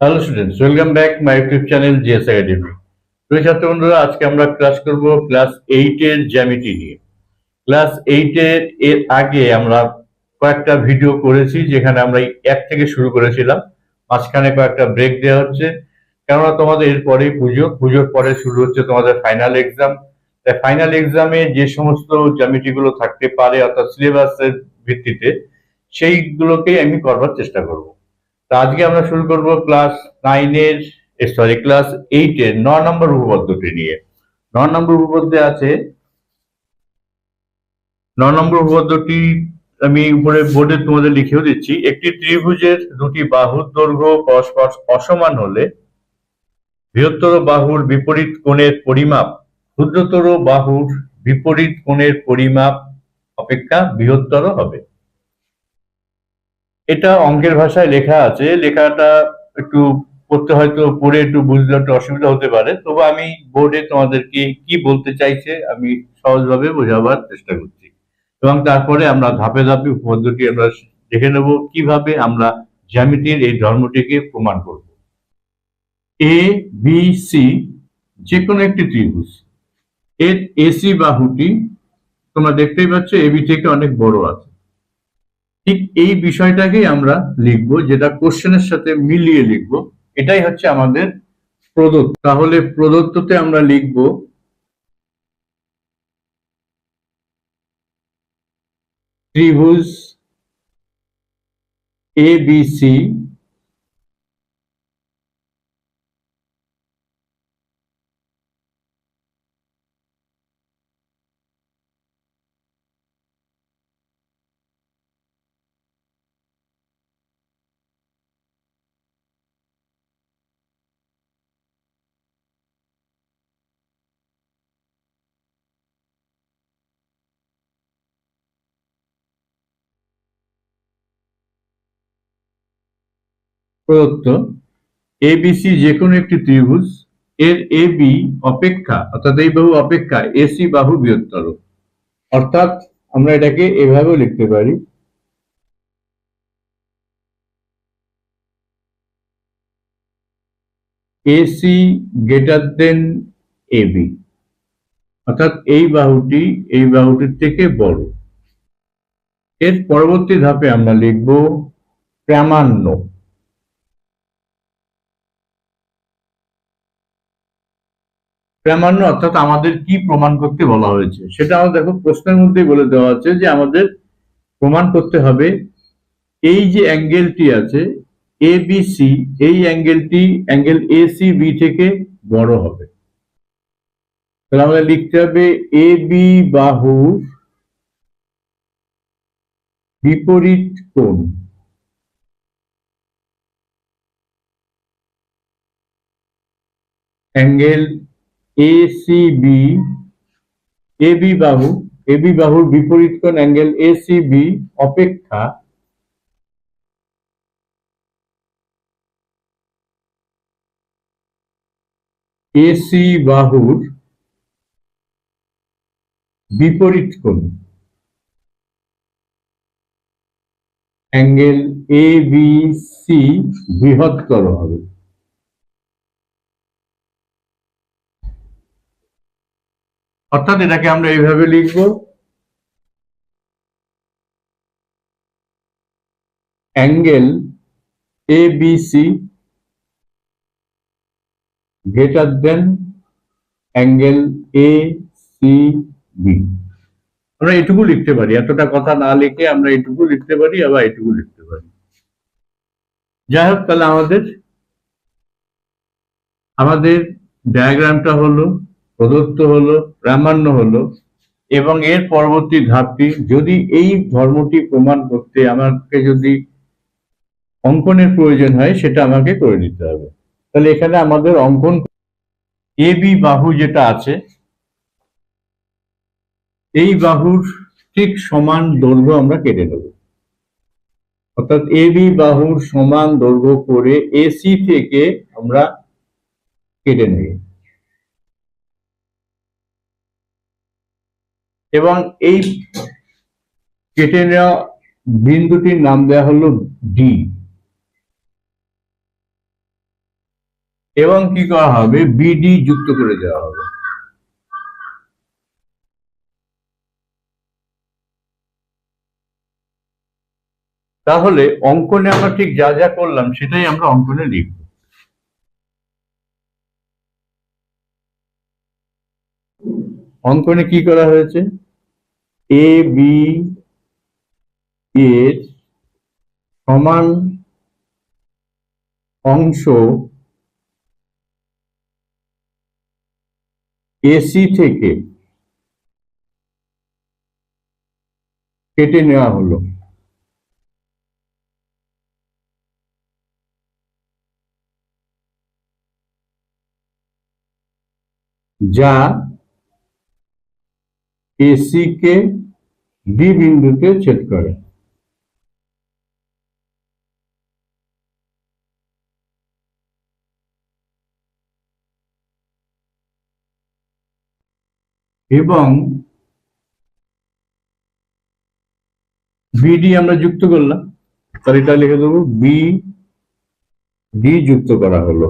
Hello students welcome back my YouTube channel GS academy প্রিয় ছাত্র বন্ধুরা, আজকে আমরা ক্লাস করব ক্লাস এইট এর জ্যামিতি নিয়ে। ক্লাস এইট এর আগে আমরা কয়েকটা ভিডিও করেছি, যেখানে আমরা এক থেকে শুরু করেছিলাম। মাঝখানে কয়েকটা ব্রেক দেওয়া হচ্ছে। কেননা তোমাদের এরপরেই পুজো, পুজোর পরে শুরু হচ্ছে তোমাদের ফাইনাল এক্সাম তাই ফাইনাল এক্সামে যে সমস্ত জ্যামিতি গুলো থাকতে পারে, অর্থাৎ সিলেবাসের ভিত্তিতে, সেইগুলোকেই আমি করবার চেষ্টা করব। তো আজকে আমরা শুরু করব ক্লাস নাইনের সরি ক্লাস এইটের ন নম্বর উপপাদ্যটি নিয়ে। ন নম্বর উপপাদ্যে আছে, ন নম্বর উপপাদ্যটি আমি উপরে বোর্ডে তোমাদের লিখেও দিচ্ছি। একটি ত্রিভুজের দুটি বাহুর দৈর্ঘ্য পরস্পর অসমান হলে বৃহত্তর বাহুর বিপরীত কোণের পরিমাপ, ক্ষুদ্রতর বাহুর বিপরীত কোণের পরিমাপ অপেক্ষা বৃহত্তর হবে। এটা অঙ্কের ভাষায় লেখা আছে, লেখাটা একটু পড়তে হয়তো পড়ে একটু বুঝতে একটু অসুবিধা হতে পারে। তবু আমি বোর্ডে তোমাদেরকে কি বলতে চাইছে আমি সহজভাবে বোঝাবার চেষ্টা করছি। এবং তারপরে আমরা ধাপে ধাপে উপপাদ্যটি আমরা দেখে নেব, কীভাবে আমরা জ্যামিতির এই ধর্মটিকে প্রমাণ করব। এ বি সি যে কোনো একটি ত্রিভুজ। এর এসি বাহুটি তোমরা দেখতেই পাচ্ছ এবি থেকে অনেক বড় আছে। ঠিক এই বিষয়টাকেই আমরা লিখব, যেটা কোশ্চেনের সাথে মিলিয়ে লিখব। এটাই হচ্ছে আমাদের প্রদত্ত। তাহলে প্রদত্ততে আমরা লিখব, ত্রিভুজ এ বি সি প্রদত্ত এবিসি যে কোনো একটি ত্রিভুজ, এর এ বি অপেক্ষা, অর্থাৎ এই বাহু অপেক্ষা এসি বাহু বৃহত্তর। অর্থাৎ আমরা এটাকে এভাবেও লিখতে পারি। এসি গ্রেটার দেন এবি অর্থাৎ এই বাহুটি, এই বাহুটির থেকে বড়। এর পরবর্তী ধাপে আমরা লিখব প্রামাণ্য। প্রামাণ্য অর্থাৎ আমাদের কি প্রমাণ করতে বলা হয়েছে? সেটা আমাদের দেখো প্রশ্নের মধ্যেই বলে দেওয়া আছে যে আমাদের প্রমাণ করতে হবে এই যে অ্যাঙ্গেলটি আছে এ বি সি এই অ্যাঙ্গেলটি, অ্যাঙ্গেল এ সি বি থেকে বড় হবে। তাহলে আমাদের লিখতে হবে এ বি বাহুর বিপরীত কোণ। Angle A C B A B বাহু এ বি বাহুর বিপরীত অ্যাঙ্গেল এ সি বি অপেক্ষা এসি বাহুর বিপরীত অ্যাঙ্গেল এ বি সি বৃহত্তর হবে। অর্থাৎ এটাকে আমরা এইভাবে লিখব। Angle A B C greater than angle A C B আমরা এটুকু লিখতে পারি। এতটা কথা না লিখে আমরা এটুকু লিখতে পারি, আবার এটুকু লিখতে পারি। যাই হোক, তাহলে আমাদের আমাদের ডায়াগ্রামটা হলো প্রদত্ত হলো, প্রামাণ্য হলো, এবং এর পরবর্তী ধাপটি যদি এই ধর্মটি প্রমাণ করতে আমাকে যদি অঙ্কনের প্রয়োজন হয়, সেটা আমাকে করে নিতে হবে। তাহলে এখানে আমাদের অঙ্কন এ বি বাহু যেটা আছে, এই বাহুর ঠিক সমান দৈর্ঘ্য আমরা কেটে নেব। অর্থাৎ এ বি বাহুর সমান দৈর্ঘ্য করে এসি থেকে আমরা কেটে নেব। এবং এই কেটে নেওয়া বিন্দুটির নাম দেওয়া হলো ডি এবং কি করা হবে? বিডি যুক্ত করে দেওয়া হবে। তাহলে অঙ্কনে আমরা ঠিক যা যা করলাম সেটাই আমরা অঙ্কনে লিখব। অঙ্কনে কি করা হয়েছে? এ বি এর সমান অংশ এসি থেকে কেটে নেওয়া হলো। যা এসি কে বি বিন্দুতে ছেদ করে। এবং বিডি আমরা যুক্ত করলাম। তাহলে এটা লিখে দেবো বি ডি যুক্ত করা হলো।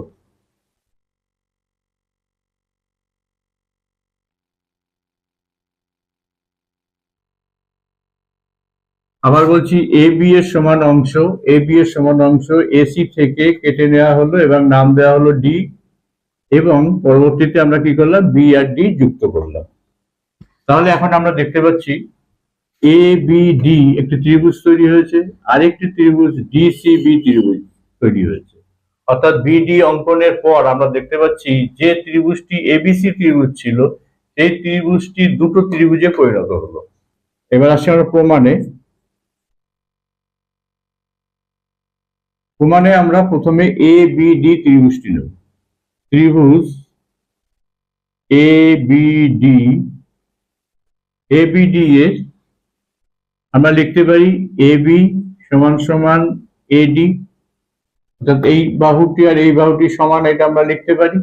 আবার বলছি এ বি এর সমান অংশ এ বি এর সমান অংশ এসি থেকে কেটে নেওয়া হলো এবং নাম দেওয়া হলো ডি এবং পরবর্তীতে আমরা কি করলাম? বি আর ডি যুক্ত করলাম। তাহলে এখন আমরা দেখতে পাচ্ছি এ বি ডি একটি ত্রিভুজ তৈরি হয়েছে, আরেকটি ত্রিভুজ ডি সি বি ত্রিভুজ তৈরি হয়েছে। অর্থাৎ বিডি অঙ্কনের পর আমরা দেখতে পাচ্ছি যে ত্রিভুজটি এবিসি ত্রিভুজ ছিল, সেই ত্রিভুজটি দুটো ত্রিভুজে পরিণত হলো। এবার আসি আমরা প্রমাণে। প্রমাণে আমরা প্রথমে এ বি ডি ত্রিভুজটি নেব। ত্রিভুজ A B D A B D এর আমরা লিখতে পারি এ বি সমান সমান এডি অর্থাৎ এই বাহুটি আর এই বাহুটি সমান, এটা আমরা লিখতে পারি।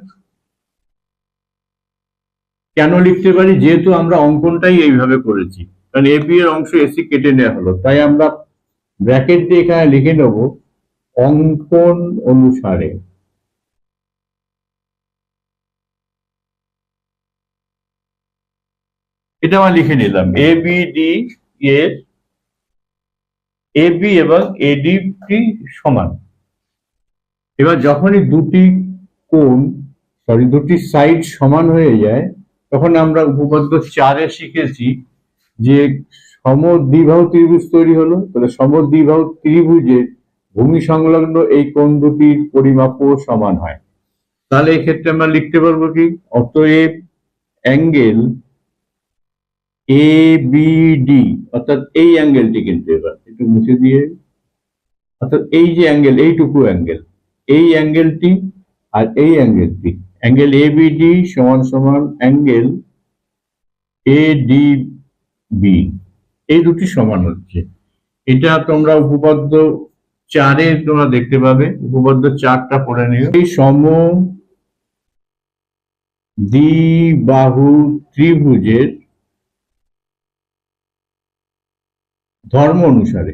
কেন লিখতে পারি? যেহেতু আমরা অঙ্কনটাই এইভাবে করেছি। কারণ এ বি এর অংশ এসি কেটে নেওয়া হলো। তাই আমরা ব্র্যাকেট দিয়ে এখানে লিখে নেব। অঙ্কন অনুসারে। এটা আমরা লিখে নিলাম। এ বি ডি এর এ বি এবং এডি সমান। এবার যখনই দুটি কোণ সরি দুটি সাইড সমান হয়ে যায়, তখন আমরা উপপাদ্য চারে শিখেছি যে সমদ্বিবাহু ত্রিভুজ তৈরি হলো, তাহলে সমদ্বিবাহু ত্রিভুজের ভূমি সংলগ্ন এই কোণ দুটির পরিমাপও সমান হয়। তাহলে এই ক্ষেত্রে আমরা লিখতে পারব কি? অতএব অ্যাঙ্গেল এ বি ডি অর্থাৎ এই অ্যাঙ্গেলটি কিন্তু এবার একটু মুছে দিয়ে, অর্থাৎ এই যে অ্যাঙ্গেল, এইটুকু অ্যাঙ্গেল, এই অ্যাঙ্গেলটি আর এই অ্যাঙ্গেলটি। অ্যাঙ্গেল এ বি ডি সমান সমান অ্যাঙ্গেল এ ডি বি এই দুটি সমান হচ্ছে। এটা তোমরা উপপাদ্য চারে তোমরা দেখতে পাবে উপপাদ্য চারটা পড়ে নিও। এই সম দ্বিবাহু ত্রিভুজের ধর্ম অনুসারে।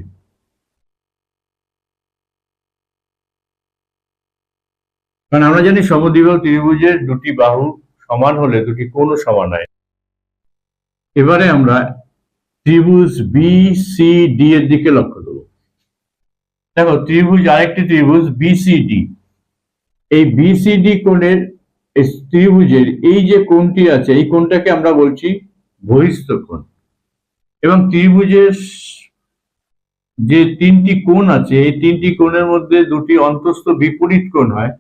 কারণ আমরা জানি সমদ্বিবাহু ত্রিভুজের দুটি বাহু সমান হলে দুটি কোণও সমান হয়। এবারে আমরা ত্রিভুজ বি সি ডি এর দিকে লক্ষ্য দেব দেখো ত্রিভুজ, আরেকটি ত্রিভুজ বিসিডি এই বিসিডি কোণের ত্রিভুজের এই যে কোণটি আছে, এই কোণটাকে আমরা বলছি বহিস্থ কোণ। এবং ত্রিভুজের যে তিনটি কোণ আছে, এই তিনটি কোণের মধ্যে দুটি অন্তস্থ বিপরীত কোণ হয়।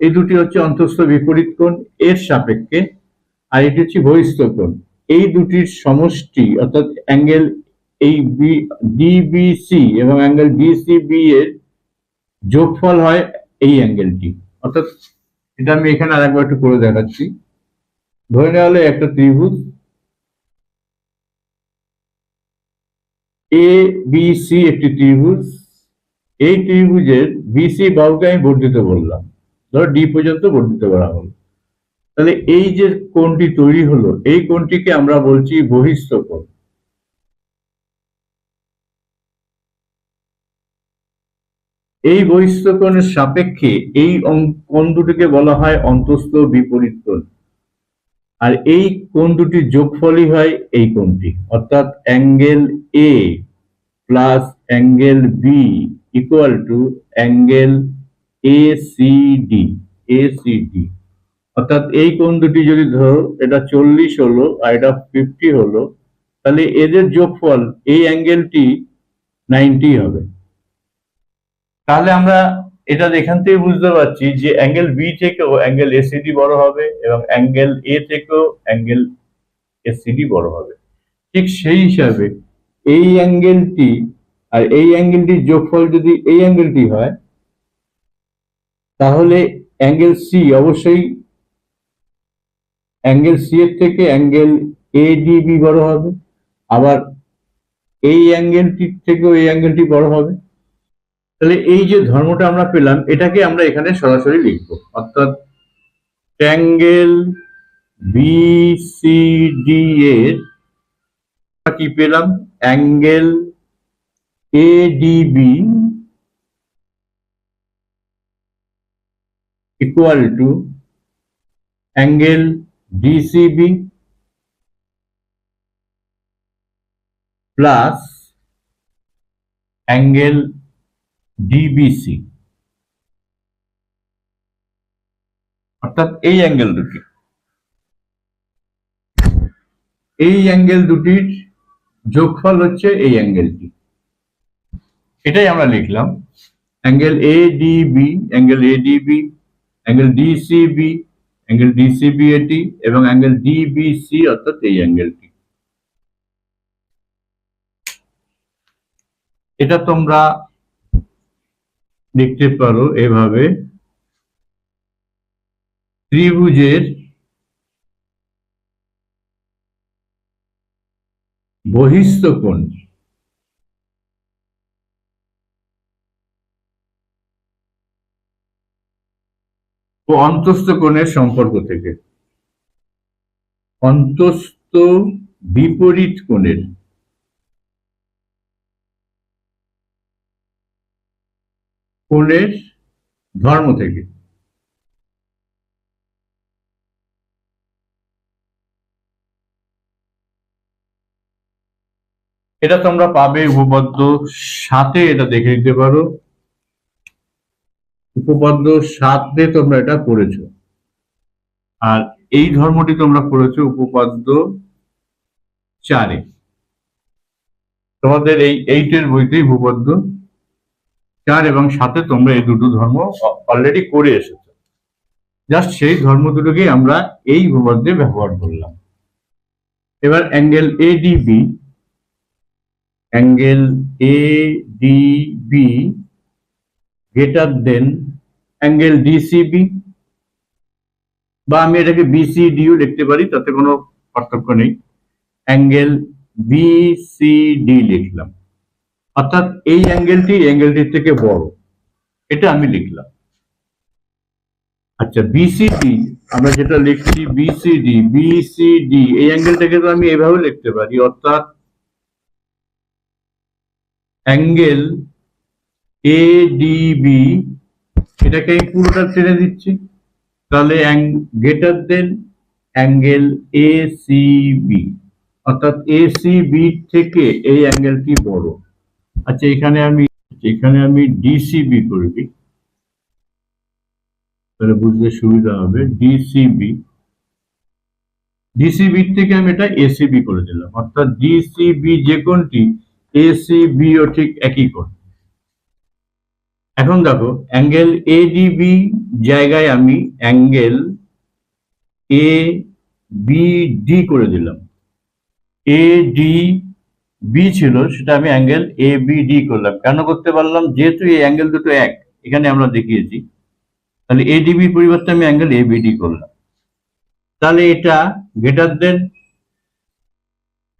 এই দুটি হচ্ছে অন্তস্থ বিপরীত কোণ, এর সাপেক্ষে, আর এটি হচ্ছে বহিস্থ কোণ। এই দুটির সমষ্টি, অর্থাৎ অ্যাঙ্গেল এই ডিবিসি এবং অ্যাঙ্গেল ডিসিবি এর যোগফল হয় এই অ্যাঙ্গেলটি অর্থাৎ এটা আমি এখানে আরেকবার একটু করে দেখাচ্ছি। ধরে নেওয়া হলো একটা ত্রিভুজ। এ বি একটি ত্রিভুজ। এই ত্রিভুজের বিসি বাহুকে আমি বর্ধিত বললাম ধরো ডি পর্যন্ত বর্ধিত করা হলো। তাহলে এই যে কোণটি তৈরি হলো, এই কোণটিকে আমরা বলছি বহিস্থ কোণ এই বহিস্থ সাপেক্ষে এই কোণ দুটিকে বলা হয় অন্তস্থ বিপরীত কোণ। আর এই কোণ দুটির যোগফলই হয় এই কোণটি। অর্থাৎ angle A plus angle B equal to angle A C D A C D অর্থাৎ এই কোণ দুটি যদি ধরো, এটা চল্লিশ হলো আর এটা ফিফটি হলো, তাহলে এদের যোগফল এই অ্যাঙ্গেলটি নাইনটি হবে। তাহলে আমরা এটা এখান থেকে বুঝতে পারছি যে অ্যাঙ্গেল বি থেকেও অ্যাঙ্গেল এসিডি বড় হবে এবং অ্যাঙ্গেল এ থেকেও অ্যাঙ্গেল এসিডি বড় হবে। ঠিক সেই হিসাবে এই অ্যাঙ্গেলটি আর এই অ্যাঙ্গেলটির যোগফল যদি এই অ্যাঙ্গেলটি হয়, তাহলে অ্যাঙ্গেল সি অবশ্যই অ্যাঙ্গেল সি এর থেকে অ্যাঙ্গেল এডিবি বড় হবে। আবার এই অ্যাঙ্গেলটির থেকেও এই অ্যাঙ্গেলটি বড় হবে। তাহলে এই যে ধর্মটা আমরা পেলাম, এটাকে আমরা এখানে সরাসরি লিখব। অর্থাৎ ট্যাঙ্গেল বিসিডি এর কি পেলাম? Angle ADB equal to angle DCB plus angle DBC অর্থাৎ এই অ্যাঙ্গেল দুটি। এই অ্যাঙ্গেল দুটির যোগফল হচ্ছে এই অ্যাঙ্গেলটি এটাই আমরা লিখলাম। Angle A DB angle A DB angle DCB angle DCB এটি এবং অ্যাঙ্গেল ডিবিসি অর্থাৎ এই অ্যাঙ্গেলটি এটা তোমরা লিখতে পারো এভাবে। ত্রিভুজের বহিস্থ কোণ। ও অন্তস্থ কোণের সম্পর্ক থেকে। অন্তস্থ বিপরীত কোণের। কোণের ধর্ম থেকে? এটা তোমরা পাবে উপপাদ্য সাথে এটা দেখে নিতে পারো। উপপাদ্য সাথে তোমরা এটা পড়েছো। আর এই ধর্মটি তোমরা পড়েছো উপপাদ্য চারে। তোমাদের এই এইটের বইতেই উপপাদ্য চার এবং সাথে তোমরা এই দুটো ধর্ম অলরেডি করে এসেছ। জাস্ট সেই ধর্ম দুটোকেই আমরা এই উপপাদ্যে ব্যবহার করলাম। এবার angle ADB angle ADB greater than angle DCB বা আমি এটাকে বিসিডিও লিখতে পারি, তাতে কোনো পার্থক্য নেই। অ্যাঙ্গেল বিসিডি লিখলাম। অর্থাৎ এই অ্যাঙ্গেলটি অ্যাঙ্গেলটির থেকে বড়। এটা আমি লিখলাম। আচ্ছা বিসিডি আমরা যেটা লিখছি বিসিডি বিসিডি এই অ্যাঙ্গেলটাকে তো আমি এভাবে লিখতে পারি, অর্থাৎ অ্যাঙ্গেল এডিবি এটাকে আমি পুরোটা টেনে দিচ্ছি। তাহলে গ্রেটার দেন অ্যাঙ্গেল এসিবি অর্থাৎ এসিবি থেকে এই অ্যাঙ্গেলটি বড়। আচ্ছা এখানে আমি এখানে আমি ডিসিবি করে দিই। তাহলে বুঝতে সুবিধা হবে ডিসিবি ডিসিবি থেকে আমি এটা এসিবি করে দিলাম। অর্থাৎ ডিসিবি যে কোনটি এসিবি ও ঠিক একই কোণ। এখন দেখো, অ্যাঙ্গেল এডিবি জায়গায় আমি অ্যাঙ্গেল এ বি ডি করে দিলাম। এ ডি বি ছিল, সেটা আমি অ্যাঙ্গেল এ বি ডি করলাম। কেন করতে পারলাম? যেহেতু এই অ্যাঙ্গেল দুটো এক, এখানে আমরা দেখিয়েছি। তাহলে এডিবি পরিবর্তে আমি অ্যাঙ্গেল এ বি ডি করলাম। তাহলে এটা গ্রেটার দেন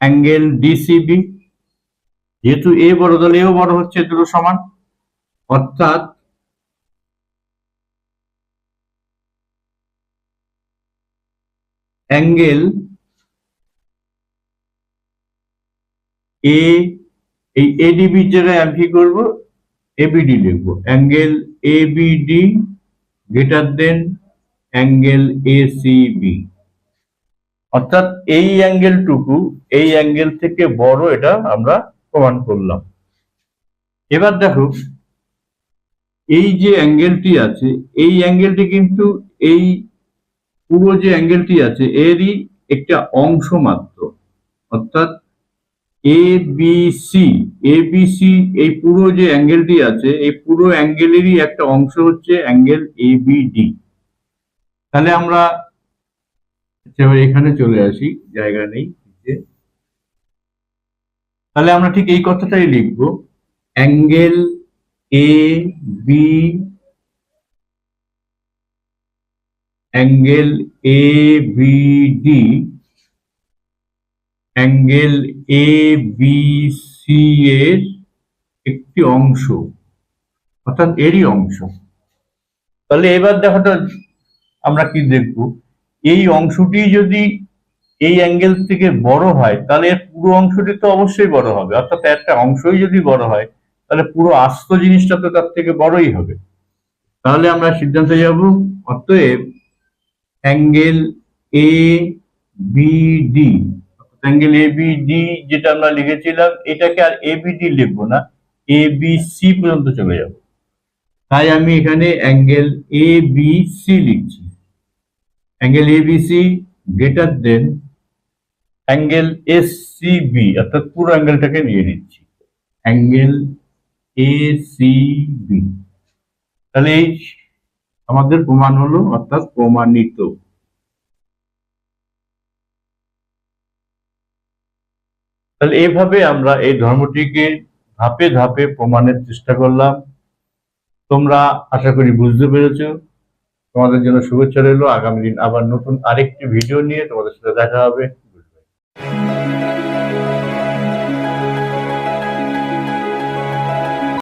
অ্যাঙ্গেল ডিসিবি যেহেতু এ বড়, তাহলে এও বড় হচ্ছে দুটো সমান। অর্থাৎ অ্যাঙ্গেল এ এই এডিবির জায়গায় আমি কি করব? এবিডি লিখব। Angle ABD greater than angle ACB অর্থাৎ এই অ্যাঙ্গেলটুকু এই অ্যাঙ্গেল থেকে বড় এটা আমরা প্রমাণ করলাম। এবার দেখো, এই যে অ্যাঙ্গেলটি আছে, এই অ্যাঙ্গেলটি কিন্তু এই পুরো যে অ্যাঙ্গেলটি আছে, এরই একটা অংশ মাত্র। অর্থাৎ A B C A B C এই পুরো যে অ্যাঙ্গেলটি আছে, এই পুরো অ্যাঙ্গেলেরই একটা অংশ হচ্ছে অ্যাঙ্গেল এ বি ডি তাহলে আমরা এখানে চলে আসি, জায়গা নেই। তাহলে আমরা ঠিক এই কথাটাই লিখব। Angle A B angle A B D angle A B C এর একটি অংশ, অর্থাৎ এরই অংশ। তাহলে এবার দেখাটা আমরা কি দেখব? এই অংশটি যদি এই অ্যাঙ্গেল থেকে বড় হয়, তাহলে এর পুরো অংশটি তো অবশ্যই বড় হবে। অর্থাৎ একটা অংশই যদি বড় হয়, তাহলে পুরো আস্ত জিনিসটা তো তার থেকে বড়ই হবে। তাহলে আমরা সিদ্ধান্তে যাব, অতএব angle A B D angle A B D যেটা আমরা লিখেছিলাম, এটাকে আর এ বি ডি লিখব না। এ বি সি পর্যন্ত চলে যাব। তাই আমি এখানে অ্যাঙ্গেল এ বি সি লিখছি। Angle A B C greater than angle S C B অর্থাৎ পুরো অ্যাঙ্গেলটাকে নিয়ে নিচ্ছি। অ্যাঙ্গেল এ সি বি তাহলে এই আমাদের প্রমাণ হলো, অর্থাৎ প্রমাণিত। তাহলে এইভাবে আমরা এই ধর্মটিকে ধাপে ধাপে প্রমাণের চেষ্টা করলাম। তোমরা আশা করি বুঝতে পেরেছ। তোমাদের জন্য শুভেচ্ছা রইল। আগামী দিন আবার নতুন আরেকটি ভিডিও নিয়ে তোমাদের সাথে দেখা হবে।